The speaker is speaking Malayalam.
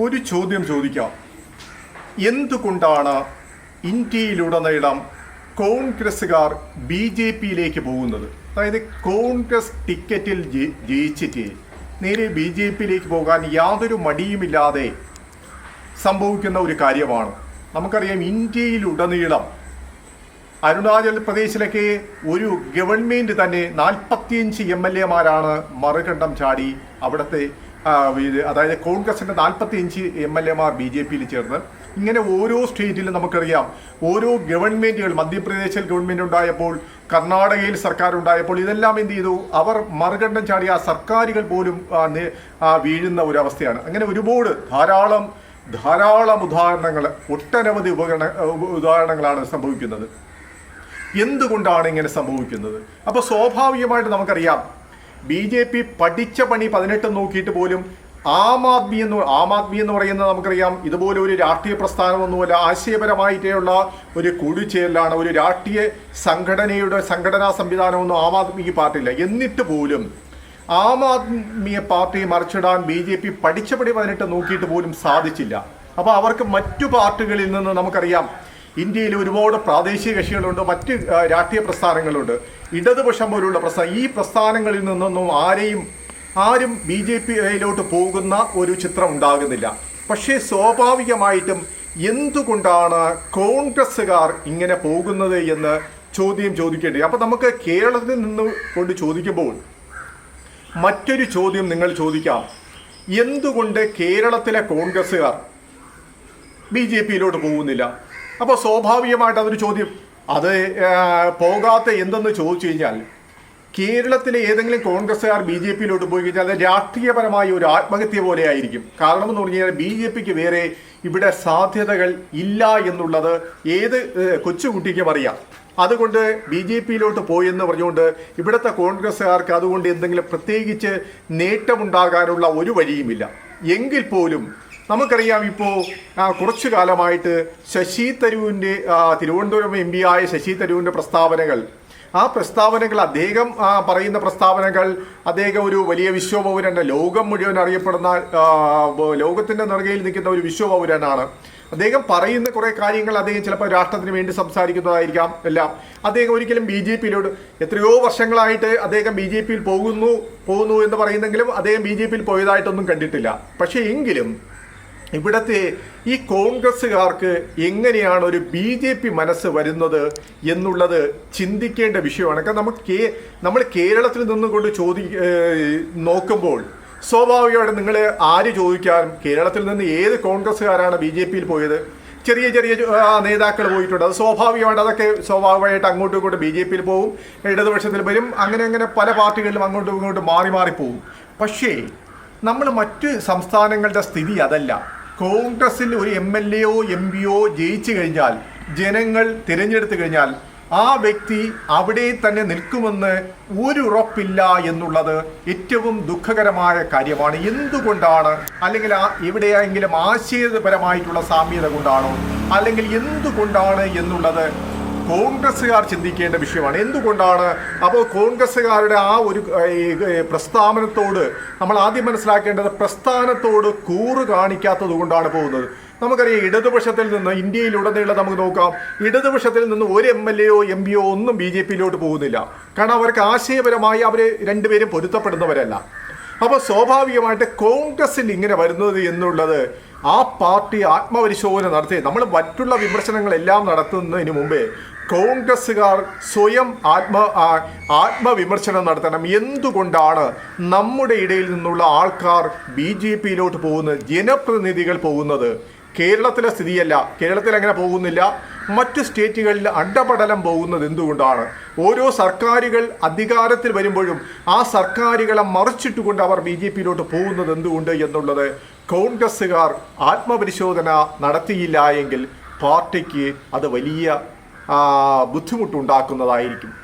ഒരു ചോദ്യം ചോദിക്കാം. എന്തുകൊണ്ടാണ് ഇന്ത്യയിലുടനീളം കോൺഗ്രസ്സുകാർ ബി ജെ പിയിലേക്ക് പോകുന്നത്? അതായത് കോൺഗ്രസ് ടിക്കറ്റിൽ ജയി- ജയിച്ചിട്ട് നേരെ ബി ജെ പിയിലേക്ക് പോകാൻ യാതൊരു മടിയുമില്ലാതെ സംഭവിക്കുന്ന ഒരു കാര്യമാണ്. നമുക്കറിയാം ഇന്ത്യയിലുടനീളം അരുണാചൽ പ്രദേശിലൊക്കെ ഒരു ഗവൺമെന്റ് തന്നെ നാൽപ്പത്തിയഞ്ച് എം എൽ എമാരാണ് മറുകണ്ഠം ചാടി അവിടുത്തെ അതായത് കോൺഗ്രസിന്റെ നാൽപ്പത്തിയഞ്ച് എം എൽ എമാർ ബി ജെ പിയിൽ ചേർന്ന് ഇങ്ങനെ ഓരോ സ്റ്റേറ്റിലും നമുക്കറിയാം. ഓരോ ഗവൺമെന്റുകൾ മധ്യപ്രദേശിൽ ഗവൺമെന്റ് ഉണ്ടായപ്പോൾ കർണാടകയിൽ സർക്കാർ ഉണ്ടായപ്പോൾ ഇതെല്ലാം എന്ത് ചെയ്തു? അവർ മറുകണ്ഠം ചാടി ആ സർക്കാരുകൾ പോലും വീഴുന്ന ഒരവസ്ഥയാണ്. അങ്ങനെ ഒരുപാട് ധാരാളം ധാരാളം ഉദാഹരണങ്ങൾ ഒട്ടനവധി ഉപകരണ ഉദാഹരണങ്ങളാണ് സംഭവിക്കുന്നത്. എന്തുകൊണ്ടാണ് ഇങ്ങനെ സംഭവിക്കുന്നത്? അപ്പോൾ സ്വാഭാവികമായിട്ട് നമുക്കറിയാം ബി ജെ പി പഠിച്ച പണി പതിനെട്ട് നോക്കിയിട്ട് പോലും ആം ആദ്മി എന്ന് ആം ആദ്മി എന്ന് പറയുന്നത് നമുക്കറിയാം. ഇതുപോലെ ഒരു രാഷ്ട്രീയ പ്രസ്ഥാനമൊന്നുമല്ല. ആശയപരമായിട്ടുള്ള ഒരു കൂടിച്ചേരലാണ് ഒരു രാഷ്ട്രീയ സംഘടനയുടെ സംഘടനാ സംവിധാനമൊന്നും ആം ആദ്മിക്ക് പാർട്ടിയില്ല. എന്നിട്ട് പോലും ആം ആദ്മിയെ പാർട്ടിയെ മറിച്ചിടാൻ ബി ജെ പി പഠിച്ചപടി പതിനെട്ട് നോക്കിയിട്ട് പോലും സാധിച്ചില്ല. അപ്പോൾ അവർക്ക് മറ്റു പാർട്ടികളിൽ നിന്ന് നമുക്കറിയാം ഇന്ത്യയിൽ ഒരുപാട് പ്രാദേശിക കക്ഷികളുണ്ട് മറ്റ് രാഷ്ട്രീയ പ്രസ്ഥാനങ്ങളുണ്ട്. ഇടതുപക്ഷം പോലുള്ള പ്രസ്ഥാനം ഈ പ്രസ്ഥാനങ്ങളിൽ നിന്നൊന്നും ആരെയും ആരും ബി ജെ പിയിലോട്ട് പോകുന്ന ഒരു ചിത്രം ഉണ്ടാകുന്നില്ല. പക്ഷേ സ്വാഭാവികമായിട്ടും എന്തുകൊണ്ടാണ് കോൺഗ്രസ്സുകാർ ഇങ്ങനെ പോകുന്നത് എന്ന് ചോദ്യം ചോദിക്കേണ്ടത് അപ്പോൾ നമുക്ക് കേരളത്തിൽ നിന്ന് കൊണ്ട് ചോദിക്കുമ്പോൾ മറ്റൊരു ചോദ്യം നിങ്ങൾ ചോദിക്കാം. എന്തുകൊണ്ട് കേരളത്തിലെ കോൺഗ്രസ്സുകാർ ബി ജെ പിയിലോട്ട് പോകുന്നില്ല? അപ്പോൾ സ്വാഭാവികമായിട്ട് അതൊരു ചോദ്യം. അത് പോകാത്ത എന്തെന്ന് ചോദിച്ചു കഴിഞ്ഞാൽ കേരളത്തിലെ ഏതെങ്കിലും കോൺഗ്രസ്സുകാർ ബി ജെ പിയിലോട്ട് പോയി കഴിഞ്ഞാൽ അത് രാഷ്ട്രീയപരമായ ഒരു ആത്മഹത്യ പോലെ ആയിരിക്കും കാരണം എന്ന് പറഞ്ഞു കഴിഞ്ഞാൽ ബി ജെ പിക്ക് വേറെ ഇവിടെ സാധ്യതകൾ ഇല്ല എന്നുള്ളത് ഏത് കൊച്ചുകുട്ടിക്കും അറിയാം. അതുകൊണ്ട് ബി ജെ പിയിലോട്ട് പോയെന്ന് പറഞ്ഞുകൊണ്ട് ഇവിടുത്തെ കോൺഗ്രസ്സുകാർക്ക് അതുകൊണ്ട് എന്തെങ്കിലും പ്രത്യേകിച്ച് നേട്ടമുണ്ടാകാനുള്ള ഒരു വഴിയുമില്ല. എങ്കിൽ പോലും നമുക്കറിയാം ഇപ്പോൾ കുറച്ചു കാലമായിട്ട് ശശി തരൂരിന്റെ തിരുവനന്തപുരം എം പി ആയ ശശി തരൂരിന്റെ പ്രസ്താവനകൾ. ആ പ്രസ്താവനകൾ അദ്ദേഹം പറയുന്ന പ്രസ്താവനകൾ അദ്ദേഹം ഒരു വലിയ വിശ്വപൗരന്റെ ലോകം മുഴുവൻ അറിയപ്പെടുന്ന ലോകത്തിന്റെ നിറകയിൽ നിൽക്കുന്ന ഒരു വിശ്വപൗരനാണ് അദ്ദേഹം പറയുന്ന കുറേ കാര്യങ്ങൾ അദ്ദേഹം ചിലപ്പോൾ രാഷ്ട്രത്തിന് വേണ്ടി സംസാരിക്കുന്നതായിരിക്കാം എല്ലാം. അദ്ദേഹം ഒരിക്കലും ബി ജെ പിയിലോട് എത്രയോ വർഷങ്ങളായിട്ട് അദ്ദേഹം ബി ജെ പിയിൽ പോകുന്നു പോകുന്നു എന്ന് പറയുന്നെങ്കിലും അദ്ദേഹം ബി ജെ പിയിൽ പോയതായിട്ടൊന്നും കണ്ടിട്ടില്ല. പക്ഷേ എങ്കിലും ഇവിടത്തെ ഈ കോൺഗ്രസ്സുകാർക്ക് എങ്ങനെയാണ് ഒരു ബി ജെ പി മനസ്സ് വരുന്നത് എന്നുള്ളത് ചിന്തിക്കേണ്ട വിഷയമാണ്. കാരണം നമുക്ക് നമ്മൾ കേരളത്തിൽ നിന്നുകൊണ്ട് ചോദി നോക്കുമ്പോൾ സ്വാഭാവികമായിട്ട് നിങ്ങൾ ആര് ചോദിക്കാനും കേരളത്തിൽ നിന്ന് ഏത് കോൺഗ്രസ്സുകാരാണ് ബി ജെ പിയിൽ പോയത്? ചെറിയ ചെറിയ നേതാക്കൾ പോയിട്ടുണ്ട്. അത് സ്വാഭാവികമായിട്ട് അതൊക്കെ സ്വാഭാവികമായിട്ട് അങ്ങോട്ടും ഇങ്ങോട്ടും ബി ജെ പിയിൽ പോവും ഇടതുപക്ഷത്തിൽ വരും അങ്ങനെ അങ്ങനെ പല പാർട്ടികളിലും അങ്ങോട്ടും ഇങ്ങോട്ടും മാറി മാറി പോവും. പക്ഷേ നമ്മൾ മറ്റ് സംസ്ഥാനങ്ങളുടെ സ്ഥിതി അതല്ല. കോൺഗ്രസിൽ ഒരു എം എൽ എയോ എം പിയോ ജയിച്ചു കഴിഞ്ഞാൽ ജനങ്ങൾ തിരഞ്ഞെടുത്തു കഴിഞ്ഞാൽ ആ വ്യക്തി അവിടെ തന്നെ നിൽക്കുമെന്ന് ഒരു ഉറപ്പില്ല എന്നുള്ളത് ഏറ്റവും ദുഃഖകരമായ കാര്യമാണ്. എന്തുകൊണ്ടാണ്? അല്ലെങ്കിൽ ആ എവിടെയെങ്കിലും ആശയപരമായിട്ടുള്ള സാമ്യത കൊണ്ടാണോ? അല്ലെങ്കിൽ എന്തുകൊണ്ടാണ് എന്നുള്ളത് കോൺഗ്രസ്സുകാർ ചിന്തിക്കേണ്ട വിഷയമാണ്. എന്തുകൊണ്ടാണ്? അപ്പോൾ കോൺഗ്രസ്സുകാരുടെ ആ ഒരു പ്രസ്താവനത്തോട് നമ്മൾ ആദ്യം മനസ്സിലാക്കേണ്ടത് പ്രസ്ഥാനത്തോട് കൂറ് കാണിക്കാത്തത് കൊണ്ടാണ് പോകുന്നത്. നമുക്കറിയാം ഇടതുപക്ഷത്തിൽ നിന്ന് ഇന്ത്യയിലുടനീളം നമുക്ക് നോക്കാം. ഇടതുപക്ഷത്തിൽ നിന്ന് ഒരു എം എൽ എയോ എം പിയോ ഒന്നും ബി ജെ പിയിലോട്ട് പോകുന്നില്ല. കാരണം അവർക്ക് ആശയപരമായി അവർ രണ്ടുപേരും പൊരുത്തപ്പെടുന്നവരല്ല. അപ്പോൾ സ്വാഭാവികമായിട്ട് കോൺഗ്രസ്സിൽ ഇങ്ങനെ വരുന്നത് എന്നുള്ളത് ആ പാർട്ടി ആത്മപരിശോധന നടത്തി. നമ്മൾ മറ്റുള്ള വിമർശനങ്ങളെല്ലാം നടത്തുന്നതിന് മുമ്പേ കോൺഗ്രസ്സുകാർ സ്വയം ആത്മ ആത്മവിമർശനം നടത്തണം. എന്തുകൊണ്ടാണ് നമ്മുടെ ഇടയിൽ നിന്നുള്ള ആൾക്കാർ ബി ജെ പിയിലോട്ട് പോകുന്നത് ജനപ്രതിനിധികൾ പോകുന്നത്? കേരളത്തിലെ സ്ഥിതിയല്ല. കേരളത്തിൽ അങ്ങനെ പോകുന്നില്ല. മറ്റു സ്റ്റേറ്റുകളിൽ അണ്ടപടലം പോകുന്നത് എന്തുകൊണ്ടാണ്? ഓരോ സർക്കാരുകൾ അധികാരത്തിൽ വരുമ്പോഴും ആ സർക്കാരുകളെ മറിച്ചിട്ടുകൊണ്ട് അവർ ബി ജെ പിയിലോട്ട് പോകുന്നത് എന്തുകൊണ്ട് എന്നുള്ളത് കോൺഗ്രസ്സുകാർ ആത്മപരിശോധന നടത്തിയില്ല എങ്കിൽ പാർട്ടിക്ക് അത് വലിയ ബുദ്ധിമുട്ടുണ്ടാക്കുന്നതായിരിക്കും.